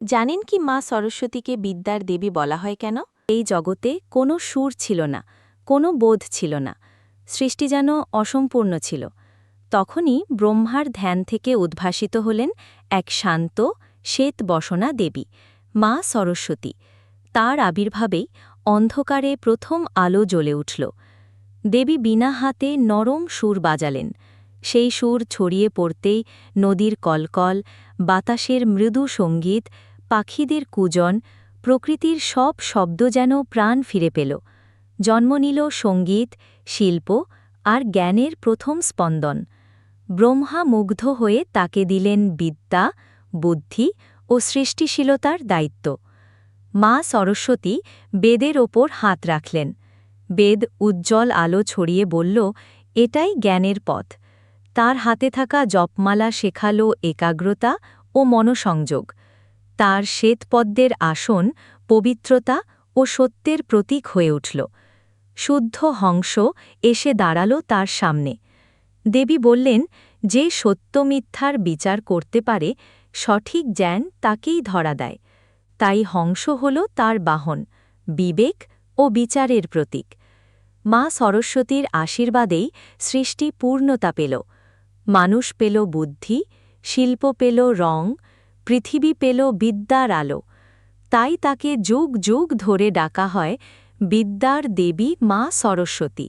জানেন কি মা সরস্বতীকে বিদ্যার দেবী বলা হয় কেন? এই জগতে কোনো সুর ছিল না, কোনো বোধ ছিল না, সৃষ্টি যেন অসম্পূর্ণ ছিল। তখনই ব্রহ্মার ধ্যান থেকে উদ্ভাসিত হলেন এক শান্ত শ্বেত বসনা দেবী, মা সরস্বতী। তার আবির্ভাবেই অন্ধকারে প্রথম আলো জ্বলে উঠল। দেবী বিনা হাতে নরম সুর বাজালেন। সেই সুর ছড়িয়ে পড়তেই নদীর কলকল, বাতাসের মৃদু সংগীত পাখিদের কুজন, প্রকৃতির সব শব্দ যেন প্রাণ ফিরে পেল। জন্ম নিল সংগীত, শিল্প আর জ্ঞানের প্রথম স্পন্দন। ব্রহ্মা মুগ্ধ হয়ে তাকে দিলেন বিদ্যা, বুদ্ধি ও সৃষ্টিশীলতার দায়িত্ব। মা সরস্বতী বেদের ওপর হাত রাখলেন। বেদ উজ্জ্বল আলো ছড়িয়ে বলল, এটাই জ্ঞানের পথ। তার হাতে থাকা জপমালা শেখালো একাগ্রতা ও মনসংযোগ। তার শ্বেতপদ্মের আসন পবিত্রতা ও সত্যের প্রতীক হয়ে উঠল। শুদ্ধ হংস এসে দাঁড়াল তার সামনে। দেবী বললেন, যে সত্য মিথ্যার বিচার করতে পারে, সঠিক জ্ঞান তাকেই ধরা দেয়। তাই হংস হল তার বাহন, বিবেক ও বিচারের প্রতীক। মা সরস্বতীর আশীর্বাদেই সৃষ্টি পূর্ণতা পেল। মানুষ পেল বুদ্ধি, শিল্প পেল রং পৃথিবী পেল বিদ্যার আলো। তাই তাকে যুগ যুগ ধরে ডাকা হয় বিদ্যার দেবী মা সরস্বতী।